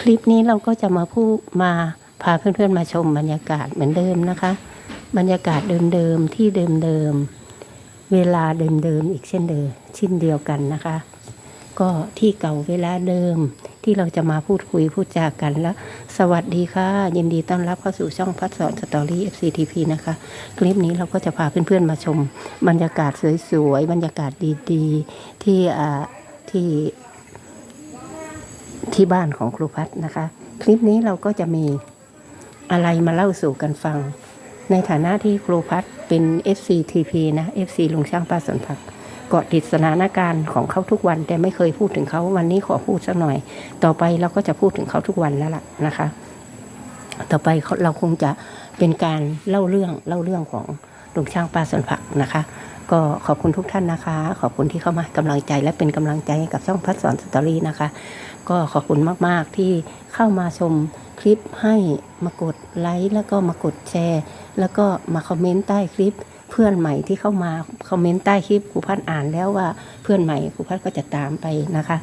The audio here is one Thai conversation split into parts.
คลิปนี้เราก็จะมาพูดมาพาเพื่อนๆมาชมบรรยากาศเหมือนเดิมนะคะ บรรยากาศเดิมๆที่เดิมๆเวลาเดิมๆอีกเช่นเดิมเช่นเดียวกันนะคะ ก็ที่เก่าเวลาเดิมที่เราจะมาพูดคุยพูดจากันแล้ว สวัสดีค่ะ ยินดีต้อนรับเข้าสู่ช่องพัดสอนสตอรี่ FCTP นะคะ คลิปนี้เราก็จะพาเพื่อนๆมาชม บรรยากาศสวยๆ บรรยากาศดีๆ ที่อ่าที่ ที่บ้านของครูพัฒนะคะ คลิปนี้เราก็จะมีอะไรมาเล่าสู่กันฟัง ในฐานะที่ครูพัฒเป็น FCTP นะ FC ลุงช่างป้าสนผักเกาะติดสถานการณ์ของเขาทุกวัน แต่ไม่เคยพูดถึงเขาวันนี้ขอพูดสักหน่อย ต่อไปเราก็จะพูดถึงเขาทุกวันแล้วล่ะนะคะ ต่อไปเราคงจะเป็นการเล่าเรื่องเล่าเรื่องของลุงช่างป้าสนผักนะคะ ก็ขอบคุณทุกท่านนะคะ ขอบคุณที่เข้ามาให้กำลังใจและเป็นกำลังใจให้กับช่องพัดสอนสตอรี่นะคะ ก็ขอบคุณมากๆที่เข้ามาชมคลิปให้มากดไลค์แล้วก็มากดแชร์ แล้วก็มาคอมเมนต์ใต้คลิป เพื่อนใหม่ที่เข้ามาคอมเมนต์ใต้คลิปครูพัดอ่านแล้วว่าเพื่อนใหม่ครูพัดก็จะตามไปนะคะ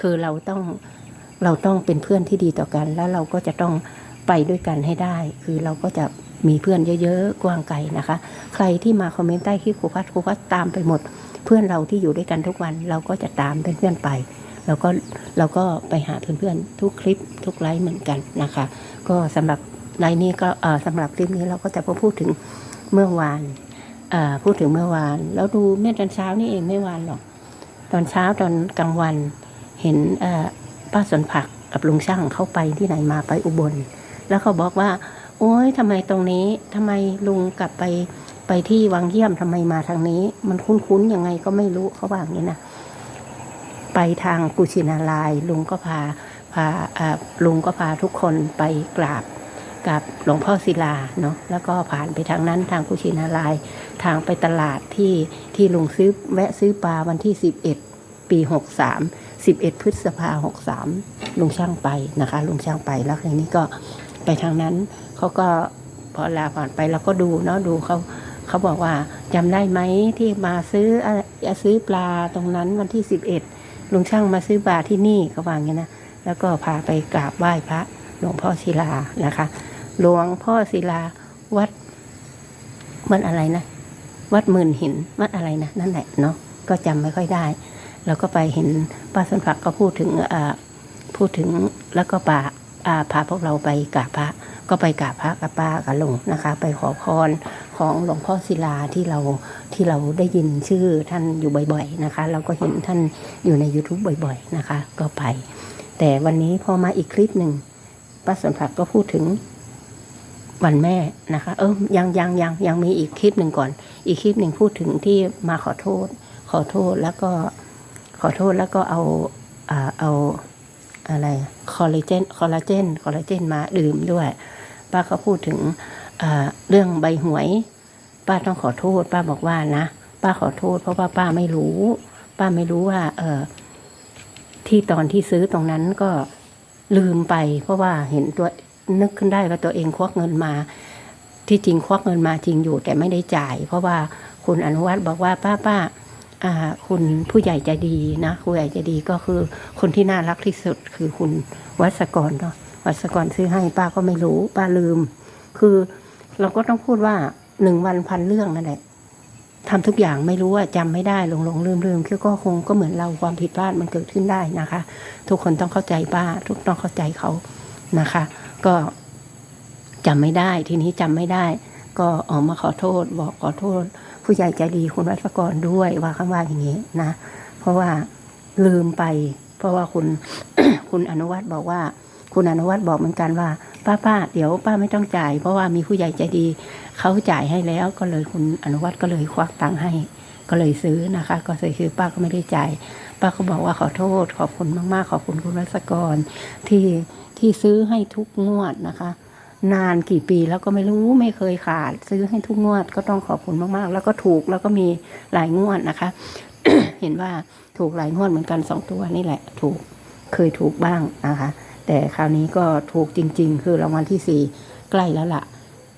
คือเราต้องเราต้องเป็นเพื่อนที่ดีต่อกัน แล้วเราก็จะต้องไปด้วยกันให้ได้ คือเราก็จะ มีเพื่อนเยอะๆกว้างไกลนะคะ ใครที่มาคอมเมนต์ใต้คลิปครูพัดครูพัดตามไปหมด เพื่อนเราที่อยู่ด้วยกันทุกวันเราก็จะตามเป็นเพื่อนไปแล้วก็เราก็ไปหาเพื่อนๆทุกคลิปทุกไลฟ์เหมือนกันนะคะ ก็สำหรับไลฟ์นี้ก็สำหรับคลิปนี้เราก็จะมาพูดถึงเมื่อวานพูดถึงเมื่อวาน แล้วดูเมื่อตอนเช้านี่เองไม่วานหรอก ตอนเช้าตอนกลางวันเห็นป้าสวนผักกับลุงช่างเข้าไปที่ไหนมาไปอุบล แล้วเขาบอกว่า โอ๊ยทำไมตรงนี้ทำไมลุงกลับไปไปที่วังเยี่ยมทำไมมาทางนี้ มันคุ้นๆยังไงก็ไม่รู้เขาว่าอย่างนี้นะไปทางกุชินารายลุงก็พาพาอ่าลุงก็พาทุกคนไปกราบกับหลวงพ่อศิลาเนาะแล้วก็ผ่านไปทางนั้นทางกุชินารายทางไปตลาดที่ที่ลุงซื้อแวะซื้อปลาวันที่ 11 ปี 63 11 พฤษภา63ลุงช่างไปนะคะลุงช่างไปแล้วทีนี้ก็ไปทางนั้น เขาก็พอลาผ่านไปเราก็ดูเนาะดูเขาเขาบอกว่าจำได้ไหมที่มาซื้ออะไรซื้อปลาตรงนั้นวันที่11ลุงช่างมาซื้อปลาที่นี่เขาว่าอย่างนี้นะแล้วก็พาไปกราบไหว้พระหลวงพ่อศิลานะคะ หลวงพ่อศิลาวัดวัดอะไรนะวัดหมื่นหินวัดอะไรนะนั่นแหละเนาะก็จำไม่ค่อยได้แล้วก็ไปเห็นป้าสนผักก็พูดถึงอ่าพูดถึงแล้วก็ป่า พาพวกเราไปกราบพระก็ไปกราบพระกับป้ากับลุงนะคะ ไปขอพรของหลวงพ่อศิลาที่เราที่เราได้ยินชื่อท่านอยู่บ่อยๆนะคะ เราก็เห็นท่านอยู่ใน YouTube บ่อยๆนะคะ ก็ไป แต่วันนี้พอมาอีกคลิปหนึ่งป้าสนผักก็พูดถึงวันแม่นะคะ เออยังยังยังยังมีอีกคลิปหนึ่งก่อน อีกคลิปหนึ่งพูดถึงที่มาขอโทษ ขอโทษแล้วก็ขอโทษแล้วก็เอาอ่าเอา อะไรคอลลาเจนคอลลาเจนคอลลาเจนมาดื่มด้วย ป้าก็พูดถึงเรื่องใบหวย ป้าต้องขอโทษ ป้าบอกว่านะป้าขอโทษ เพราะว่าป้าไม่รู้ ป้าไม่รู้ว่า เออที่ตอนที่ซื้อตรงนั้นก็ลืมไป เพราะว่าเห็นตัวนึกขึ้นได้ว่าตัวเองควักเงินมา ที่จริงควักเงินมาจริงอยู่แต่ไม่ได้จ่าย เพราะว่าคุณอนุวัฒน์บอกว่าป้าป้าอ่า คุณผู้ใหญ่ใจดีนะผู้ใหญ่ใจดีก็คือคนที่น่ารักที่สุดคือคุณวัศกรเนาะวัศกรซื้อให้ป้าก็ไม่รู้ป้าลืม คือเราก็ต้องพูดว่าหนึ่งวันพันเรื่องนั่นแหละทำทุกอย่างไม่รู้ว่าจำไม่ได้หลงหลงลืมลืมก็คงก็เหมือนเราความผิดพลาดมันเกิดขึ้นได้นะคะ ทุกคนต้องเข้าใจป้า ทุกต้องเข้าใจเขานะคะ ก็จำไม่ได้ทีนี้จำไม่ได้ ก็ออกมาขอโทษ บอกขอโทษ ผู้ใหญ่ใจดีคุณวัชกรด้วยว่าคำว่าอย่างนี้นะ เพราะว่าลืมไป เพราะว่าคุณคุณอนุวัฒน์บอกว่า คุณอนุวัฒน์บอกเหมือนกันว่า ป้าป้าเดี๋ยวป้าไม่ต้องจ่าย เพราะว่ามีผู้ใหญ่ใจดีเขาจ่ายให้แล้วก็เลยคุณอนุวัฒน์ก็เลยควักตังค์ให้ก็เลยซื้อนะคะ ก็เลยคือป้าก็ไม่ได้จ่ายป้าก็บอกว่าขอโทษ ขอบคุณมาก ๆ ขอบคุณคุณรัศกรที่ที่ซื้อให้ทุกงวดนะคะ นานกี่ปีแล้วก็ไม่รู้ไม่เคยขาด ซื้อให้ทุกงวดก็ต้องขอบคุณมากๆ แล้วก็ถูกแล้วก็มีหลายงวดนะคะ เห็นว่าถูกหลายงวดเหมือนกันสองตัวนี่แหละ ถูกเคยถูกบ้างนะคะ แต่คราวนี้ก็ถูกจริง ๆ คือรางวัลที่สี่ใกล้แล้วล่ะ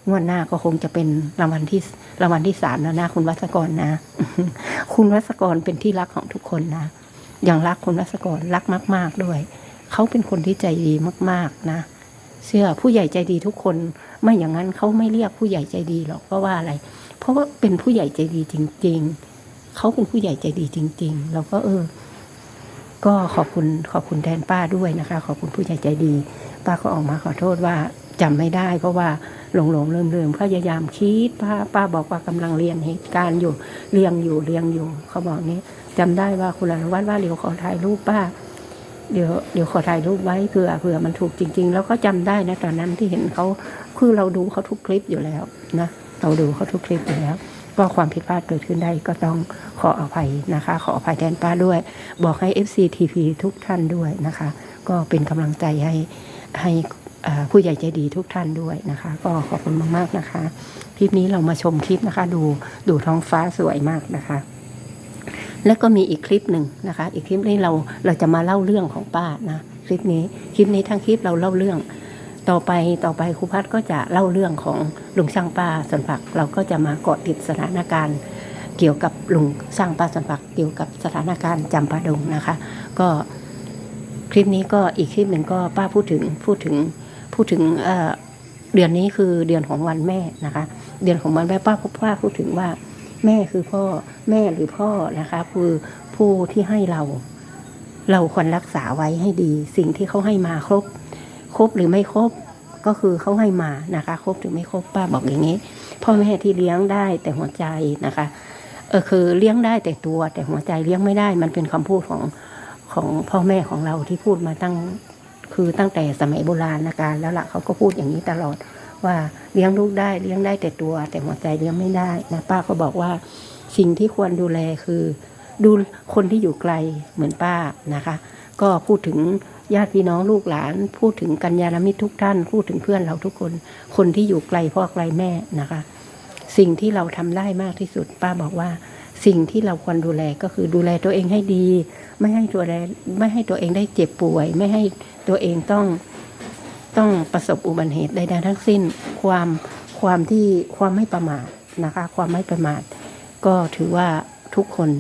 งวดหน้าก็คงจะเป็นรางวัลที่รางวัลที่สามแล้วนะคุณวัศกรนะ คุณวัศกรเป็นที่รักของทุกคนนะอย่างรักคุณวัศกรรักมาก ๆด้วย เขาเป็นคนที่ใจดีมาก ๆ นะ เชื่อผู้ใหญ่ใจดีทุกคน ไม่อย่างนั้นเขาไม่เรียกผู้ใหญ่ใจดีหรอกเพราะว่าอะไร เพราะว่าเป็นผู้ใหญ่ใจดีจริง ๆเขาเป็นผู้ใหญ่ใจดีจริง ๆ เราก็เออ ก็ขอบคุณขอบคุณแทนป้าด้วยนะคะ ขอบคุณผู้ใหญ่ใจดี ป้าก็ออกมาขอโทษว่าจำไม่ได้ เพราะว่าหลงหลงลืมลืมพยายามคิดป้าป้าบอกว่ากำลังเรียนเหตุการณ์อยู่เรียงอยู่เรียงอยู่ เขาบอกนี้จำได้ว่าคุณอนุวัฒน์ว่าเดี๋ยวขอถ่ายรูปป้า เดี๋ยวเดี๋ยวขอถ่ายรูปไว้เผื่อเผื่อมันถูกจริง ๆ แล้วก็จำได้นะตอนนั้นที่เห็นเขาคือเราดูเขาทุกคลิปอยู่แล้วนะเราดูเขาทุกคลิปอยู่แล้วก็ความผิดพลาดเกิดขึ้นได้ก็ต้องขออภัยนะคะ ขออภัยแทนป้าด้วย บอกให้ FCTP ทุกท่านด้วยนะคะ ก็เป็นกำลังใจให้ให้อ่าผู้ใหญ่ใจดีทุกท่านด้วยนะคะ ก็ขอบคุณมากๆนะคะ คลิปนี้เรามาชมคลิปนะคะ ดูดูท้องฟ้าสวยมากนะคะ แล้วก็มีอีกคลิปหนึ่งนะคะ อีกคลิปนี้เราเราจะมาเล่าเรื่องของป้านะคลิปนี้คลิปนี้ทั้งคลิปเราเล่าเรื่อง ต่อไปต่อไปครูพัฒก็จะเล่าเรื่องของลุงช่างป้าสวนผักเราก็จะมาเกาะติดสถานการณ์ เกี่ยวกับลุงช่างป้าสวนผักเกี่ยวกับสถานการณ์จำปาดงนะคะ ก็คลิปนี้ก็อีกคลิปหนึ่งก็ป้าพูดถึงพูดถึงพูดถึงเเดือนนี้คือเดือนของวันแม่นะคะ เดือนของวันแม่ป้าป้าพูดถึงว่า แม่คือพ่อแม่หรือพ่อนะคะคือผู้ที่ให้เรา เราควรรักษาไว้ให้ดี สิ่งที่เขาให้มาครบ ครบหรือไม่ครบก็คือเขาให้มานะคะ ครบหรือไม่ครบป้าบอกอย่างนี้ พ่อแม่ที่เลี้ยงได้แต่หัวใจนะคะเออคือเลี้ยงได้แต่ตัวแต่หัวใจเลี้ยงไม่ได้ มันเป็นคำพูดของของพ่อแม่ของเราที่พูดมาตั้งคือตั้งแต่สมัยโบราณนะการแล้วล่ะเขาก็พูดอย่างนี้ตลอด ว่าเลี้ยงลูกได้เลี้ยงได้แต่ตัว แต่หัวใจเลี้ยงไม่ได้นะป้าก็บอกว่าสิ่งที่ควรดูแลคือดูคนที่อยู่ไกลเหมือนป้านะคะ ก็พูดถึงญาติพี่น้องลูกหลาน พูดถึงกัญญาณมิตรทุกท่าน พูดถึงเพื่อนเราทุกคน คนที่อยู่ไกลพ่อไกลแม่นะคะ สิ่งที่เราทำได้มากที่สุด ป้าบอกว่า สิ่งที่เราควรดูแลก็คือดูแลตัวเองให้ดี ไม่ให้ตัวแลไม่ให้ตัวเองได้เจ็บป่วย ไม่ให้ตัวเองต้อง ต้องประสบอุบัติเหตุใดๆทั้งสิ้น ความความที่ความไม่ประมาทนะคะ ความไม่ประมาท ก็ถือว่าทุกคน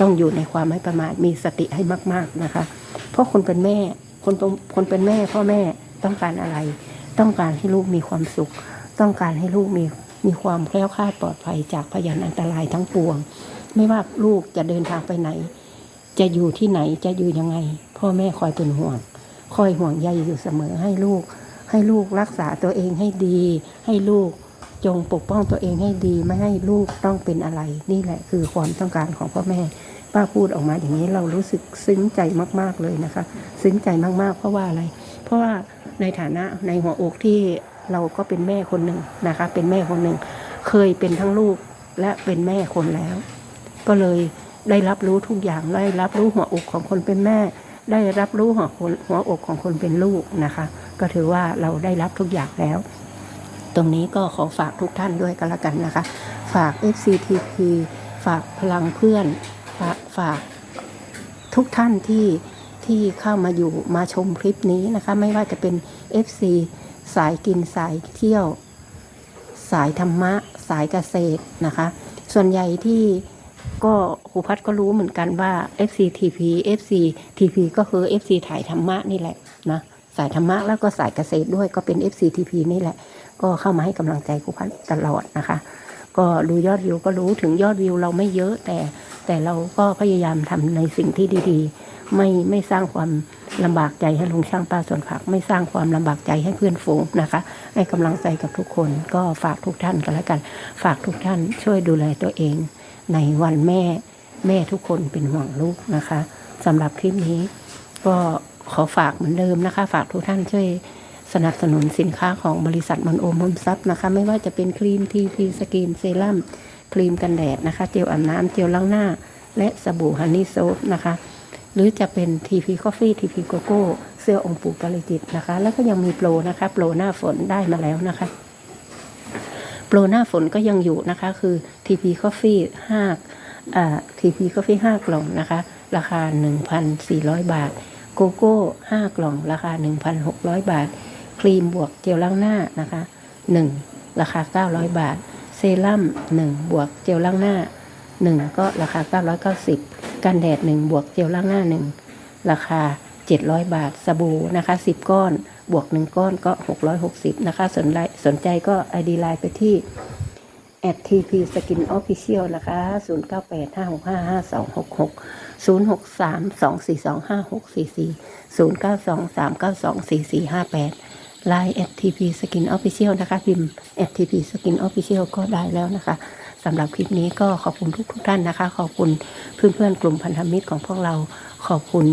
ต้องอยู่ในความไม่ประมาทมีสติให้มาก ๆนะคะ เพราะคนเป็นแม่คนเป็นคนเป็นแม่ พ่อแม่ต้องการอะไร ต้องการให้ลูกมีความสุข ต้องการให้ลูกมีมีความแคล้วคลาดปลอดภัยจากพยานอันตรายทั้งปวง ไม่ว่าลูกจะเดินทางไปไหน จะอยู่ที่ไหนจะอยู่ยังไง พ่อแม่คอยเป็นห่วง คอยห่วงใยอยู่เสมอให้ลูก ให้ลูกรักษาตัวเองให้ดี ให้ลูกจงปกป้องตัวเองให้ดีไม่ให้ลูกต้องเป็นอะไร นี่แหละคือความต้องการของพ่อแม่ป้าพูดออกมาอย่างนี้เรารู้สึกซึ้งใจมาก ๆเลยนะคะ ซึ้งใจมากๆ เพราะว่าอะไร เพราะว่าในฐานะในหัวอกที่เราก็เป็นแม่คนหนึ่งนะคะ เป็นแม่คนหนึ่งเคยเป็นทั้งลูกและเป็นแม่คนแล้ว ก็เลยได้รับรู้ทุกอย่างได้รับรู้หัวอกของคนเป็นแม่ ได้รับรู้หัวคนหัวอกของคนเป็นลูกนะคะ ก็ถือว่าเราได้รับทุกอย่างแล้ว ตรงนี้ก็ขอฝากทุกท่านด้วยกันละกันนะคะ ฝาก FCTP ฝากพลังเพื่อน ฝากฝากทุกท่านที่ที่เข้ามาอยู่มาชมคลิปนี้นะคะ ไม่ว่าจะเป็น FC สายกินสายเที่ยว สายธรรมะ สายเกษตรนะคะ ส่วนใหญ่ที่ ก็ครูพัดก็รู้เหมือนกันว่า FCTP FCTP ก็คือ FC ถ่ายธรรมะนี่แหละนะสายธรรมะแล้วก็สายเกษตรด้วยก็เป็น FCTP นี่แหละ ก็เข้ามาให้กำลังใจครูพัดตลอดนะคะ ก็ดูยอดวิวก็รู้ถึงยอดวิวเราไม่เยอะแต่แต่เราก็พยายามทำในสิ่งที่ดีๆ ไม่ไม่สร้างความลำบากใจให้ลุงช่างป้าส่วนผัก ไม่สร้างความลำบากใจให้เพื่อนฝูงนะคะ ให้กำลังใจกับทุกคนก็ฝากทุกท่านกันแล้วกัน ฝากทุกท่านช่วยดูแลตัวเอง ในวันแม่แม่ทุกคนเป็นห่วงลูกนะคะสำหรับคลิปนี้ก็ขอฝากเหมือนเดิมนะคะ ฝากทุกท่านช่วยสนับสนุนสินค้าของบริษัทมันโอมมซับนะคะ ไม่ว่าจะเป็นครีมทีพีสกินเซรั่มครีมกันแดดนะคะ เจลอาบน้ำเจลล้างหน้า และสบู่ฮันนี่โซฟนะคะ หรือจะเป็นทีพีคอฟฟี่ทีพีโกโก้ เสื้อองค์ปู่ปาริจิตนะคะ แล้วก็ยังมีโปรนะคะ โปรหน้าฝนได้มาแล้วนะคะ โปรหน้าฝนก็ยังอยู่นะคะ คือ TP Coffee 5อ่า TP Coffee 5 กล่องนะคะ ราคา 1,400 บาท โกโก้ 5 กล่อง ราคา 1,600 บาท ครีมบวกเจลล้างหน้านะคะ 1 ราคา 900 บาท เซรั่ม 1 บวกเจลล้างหน้า 1 ก็ราคา 990 กันแดด 1 บวกเจลล้างหน้า 1 ราคา 700 บาท สบู่นะคะ 10 ก้อน บวก1ก้อนก็ 660 นะคะ สนใจสนใจก็ ID ไลน์ไปที่ a t p skin official นะคะ 0985655264 0923924444 Line at tp skin official นะคะ พิมพ์ ATP skin official ก็ได้แล้วนะคะสำหรับคลิปนี้ก็ขอบคุณทุกทุกท่านนะคะ ขอบคุณเพื่อนๆ กลุ่มพันธมิตรของพวกเราขอบคุณ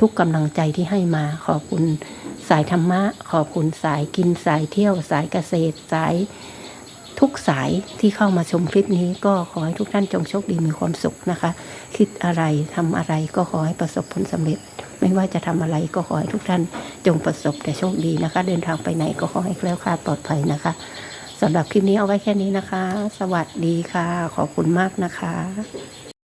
ทุกกำลังใจที่ให้มา ขอบคุณสายธรรมะ ขอบคุณสายกินสายเที่ยว สายเกษตรสายทุกสายที่เข้ามาชมคลิปนี้ก็ขอให้ทุกท่านจงโชคดีมีความสุขนะคะ คิดอะไรทำอะไรก็ขอให้ประสบผลสำเร็จ ไม่ว่าจะทำอะไรก็ขอให้ทุกท่านจงประสบแต่โชคดีนะคะ เดินทางไปไหนก็ขอให้แคล้วคลาดปลอดภัยนะคะสำหรับคลิปนี้เอาไว้แค่นี้นะคะ สวัสดีค่ะ ขอบคุณมากนะคะ